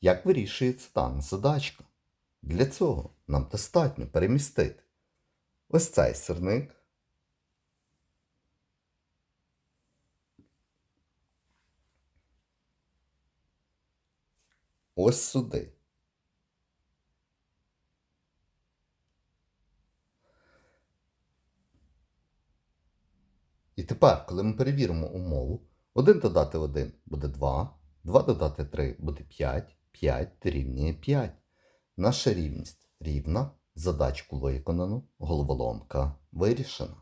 Як вирішується дана задачка? Для цього нам достатньо перемістити ось цей сирник. Ось сюди. І тепер, коли ми перевіримо умову, 1 додати 1 буде 2, 2 додати 3 буде 5, 5 дорівнює 5. Наша рівність рівна, задачку виконано, головоломка вирішена.